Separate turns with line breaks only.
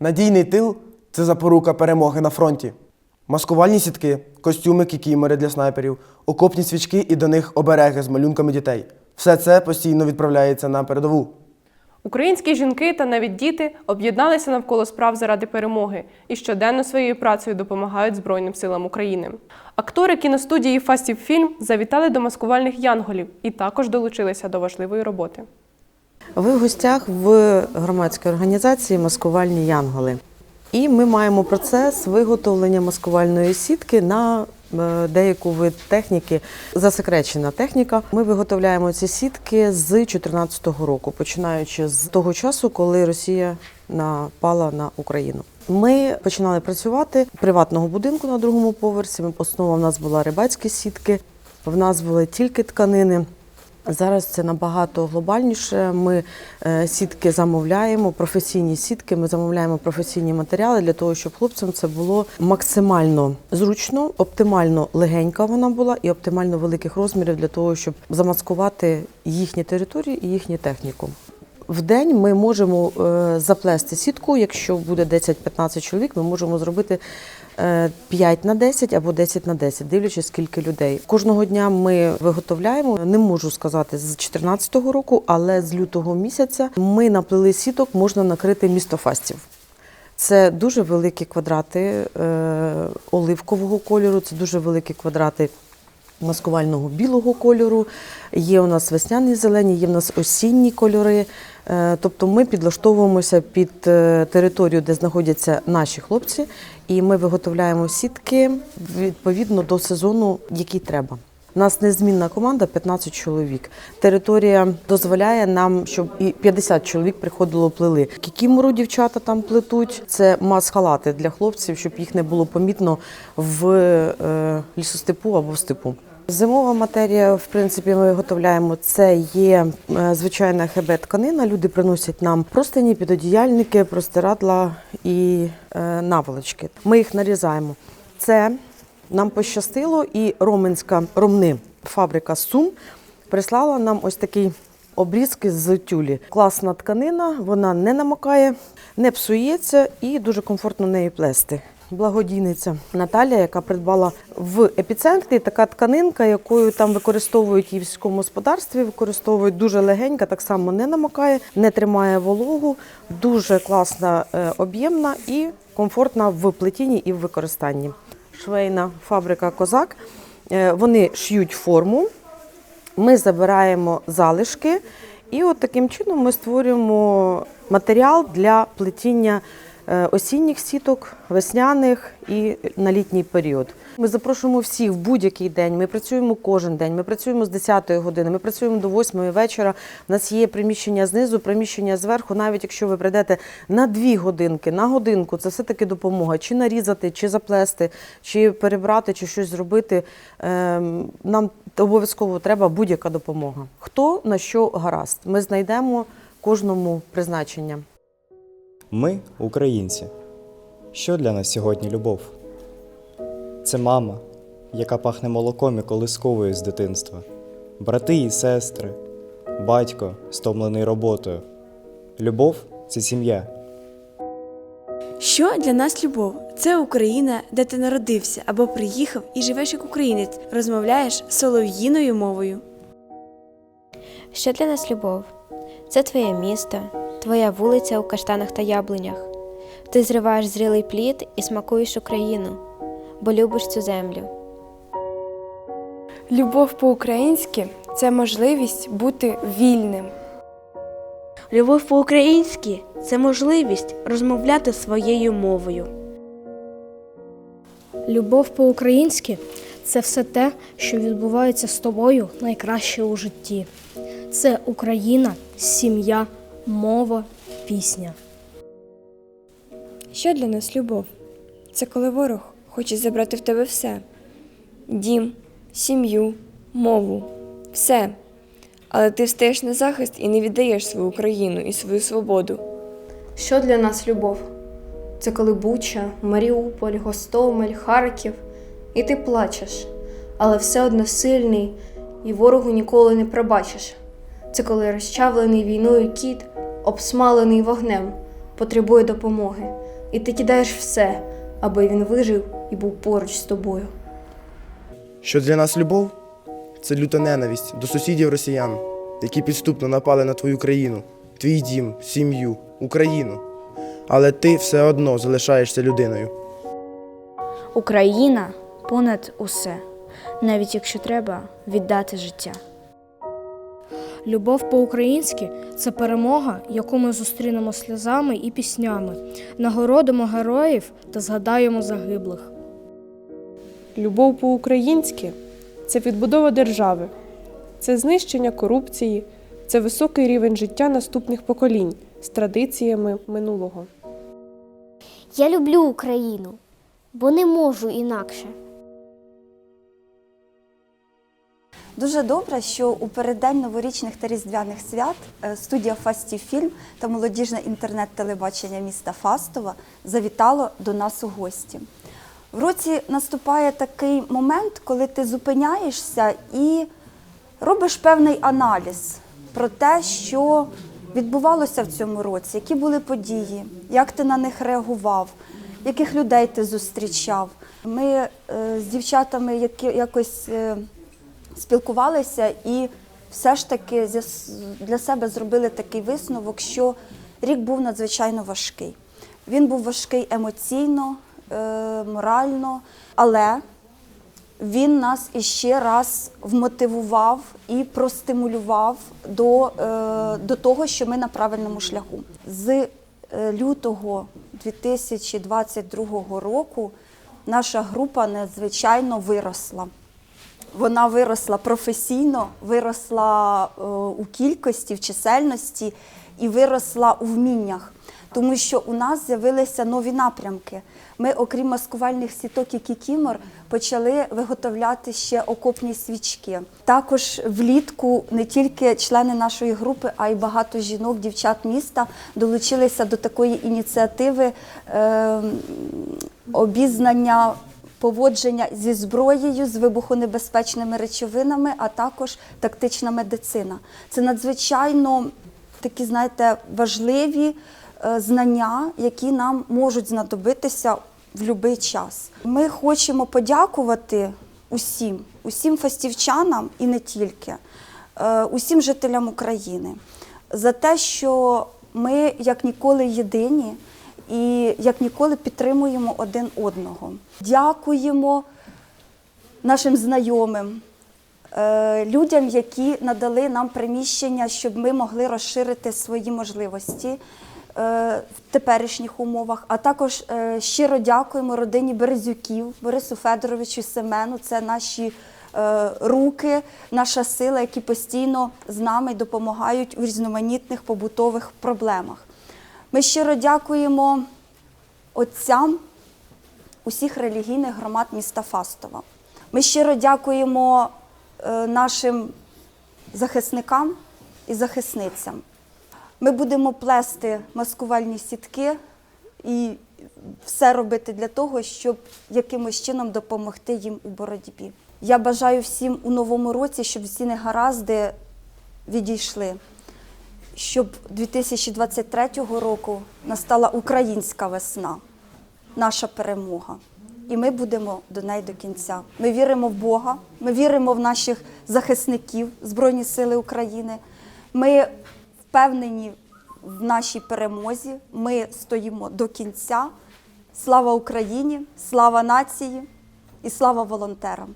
Надійний тил це запорука перемоги на фронті. Маскувальні сітки, костюми, кікімери для снайперів, окопні свічки і до них обереги з малюнками дітей. Все це постійно відправляється на передову.
Українські жінки та навіть діти об'єдналися навколо справ заради перемоги і щоденно своєю працею допомагають Збройним силам України. Актори кіностудії Фастів Фільм завітали до маскувальних янголів і також долучилися до важливої роботи.
Ви в гостях в громадській організації Маскувальні Янголи. І ми маємо процес виготовлення маскувальної сітки на е, деяку вид техніки, засекречена техніка. Ми виготовляємо ці сітки з 2014 року, починаючи з того часу, коли Росія напала на Україну. Ми починали працювати в приватного будинку на другому поверсі. Основа в нас була рибацькі сітки, в нас були тільки тканини. Зараз це набагато глобальніше. Ми е, сітки замовляємо, професійні сітки. Ми замовляємо професійні матеріали для того, щоб хлопцям це було максимально зручно, оптимально легенька вона була і оптимально великих розмірів для того, щоб замаскувати їхні території і їхню техніку. В день ми можемо е, заплести сітку. Якщо буде 10-15 чоловік, ми можемо зробити 5 на 10 або 10 на 10, дивлячись скільки людей. Кожного дня ми виготовляємо. Не можу сказати з 2014 року, але з лютого місяця ми наплели сіток, можна накрити місто фастів. Це дуже великі квадрати е, оливкового кольору, це дуже великі квадрати маскувального білого кольору. Є у нас весняні зелені, є у нас осінні кольори. Е, Тобто ми підлаштовуємося під е, територію, де знаходяться наші хлопці, і ми виготовляємо сітки відповідно до сезону, який треба. У нас незмінна команда 15 чоловік. Територія дозволяє нам, щоб і 50 чоловік приходило плели. Кікімору дівчата там плетуть. Це мас-халати для хлопців, щоб їх не було помітно в е, лісостепу або в степу. Зимова матерія, в принципі, ми виготовляємо. Це є е, звичайна хебе тканина. Люди приносять нам простині, підодіяльники, простирадла і е, наволочки. Ми їх нарізаємо. Це нам пощастило, і Роменська ромни фабрика Сум прислала нам ось такий обрізки з тюлі. Класна тканина, вона не намокає, не псується і дуже комфортно нею плести. Благодійниця Наталія, яка придбала в епіцентрі така тканинка, якою там використовують і в сільському господарстві, використовують дуже легенька, так само не намокає, не тримає вологу, дуже класна, е, об'ємна і комфортна в плетінні і в використанні. Швейна фабрика Козак. Е, Вони шиють форму, ми забираємо залишки, і от таким чином ми створюємо матеріал для плетіння осінніх сіток, весняних і на літній період. Ми запрошуємо всіх в будь-який день. Ми працюємо кожен день. Ми працюємо з 10 години, ми працюємо до 8 вечора. У нас є приміщення знизу, приміщення зверху. Навіть якщо ви прийдете на 2 годинки, на годинку, це все таки допомога. Чи нарізати, чи заплести, чи перебрати, чи щось зробити. Ем, Нам обов'язково треба будь-яка допомога. Хто на що гаразд? Ми знайдемо кожному призначення.
Ми українці. Що для нас сьогодні любов? Це мама, яка пахне молоком і колисковою з дитинства, брати і сестри, батько, стомлений роботою. Любов це сім'я.
Що для нас любов? Це Україна, де ти народився або приїхав і живеш як українець, розмовляєш солов'їною мовою.
Що для нас любов? Це твоє місто, твоя вулиця у каштанах та яблунях. Ти зриваєш зрілий плід і смакуєш Україну, бо любиш цю землю.
Любов по-українськи це можливість бути вільним.
Любов по-українськи це можливість розмовляти своєю мовою.
Любов по-українськи це все те, що відбувається з тобою найкраще у житті. Це Україна, сім'я, мова, пісня.
Що для нас любов? Це коли ворог хоче забрати в тебе все: дім, сім'ю, мову, все. Але ти встаєш на захист і не віддаєш свою країну і свою свободу.
Що для нас любов? Це коли Буча, Маріуполь, Гостомель, Харків, і ти плачеш, але все одно сильний і ворогу ніколи не пробачиш. Це коли розчавлений війною кіт, обсмалений вогнем, потребує допомоги, і ти кидаєш все, аби він вижив і був поруч з тобою.
Що для нас любов? Це люта ненависть до сусідів росіян, які підступно напали на твою країну, твій дім, сім'ю, Україну. Але ти все одно залишаєшся людиною.
Україна понад усе, навіть якщо треба віддати життя.
Любов по-українськи це перемога, яку ми зустрінемо сльозами і піснями, нагородимо героїв та згадаємо загиблих.
Любов по-українськи це відбудова держави, це знищення корупції, це високий рівень життя наступних поколінь з традиціями минулого.
Я люблю Україну, бо не можу інакше.
Дуже добре, що у переддень новорічних та різдвяних свят е, студія Фастів Фільм та молодіжне інтернет-телебачення міста Фастова завітало до нас у гості. В році наступає такий момент, коли ти зупиняєшся і робиш певний аналіз про те, що відбувалося в цьому році, які були події, як ти на них реагував, яких людей ти зустрічав. Ми е, з дівчатами які, якось. Спілкувалися і все ж таки для себе зробили такий висновок, що рік був надзвичайно важкий. Він був важкий емоційно, е, морально, але він нас іще раз вмотивував і простимулював до, е, до того, що ми на правильному шляху. З е, лютого 2022 року наша група надзвичайно виросла. Вона виросла професійно, виросла е, у кількості, в чисельності і виросла у вміннях, тому що у нас з'явилися нові напрямки. Ми, окрім маскувальних сіток і кікімор, почали виготовляти ще окопні свічки. Також влітку не тільки члени нашої групи, а й багато жінок, дівчат міста долучилися до такої ініціативи е, обізнання поводження зі зброєю, з вибухонебезпечними речовинами, а також тактична медицина. Це надзвичайно такі, знаєте, важливі е, знання, які нам можуть знадобитися в будь-який час. Ми хочемо подякувати усім, усім фастівчанам і не тільки, е, усім жителям України за те, що ми як ніколи єдині і як ніколи підтримуємо один одного. Дякуємо нашим знайомим, е, людям, які надали нам приміщення, щоб ми могли розширити свої можливості е, в теперішніх умовах. А також е, щиро дякуємо родині Березюків, Борису Федоровичу Семену. Це наші руки, наша сила, які постійно з нами допомагають у різноманітних побутових проблемах. Ми щиро дякуємо отцям усіх релігійних громад міста Фастова. Ми щиро дякуємо е, нашим захисникам і захисницям. Ми будемо плести маскувальні сітки і все робити для того, щоб якимось чином допомогти їм у боротьбі. Я бажаю всім у новому році, щоб всі негаразди відійшли, щоб 2023 року настала українська весна, наша перемога. І ми будемо до неї до кінця. Ми віримо в Бога, ми віримо в наших захисників Збройні Сили України. Ми впевнені в нашій перемозі. Ми стоїмо до кінця. Слава Україні, слава нації і слава волонтерам!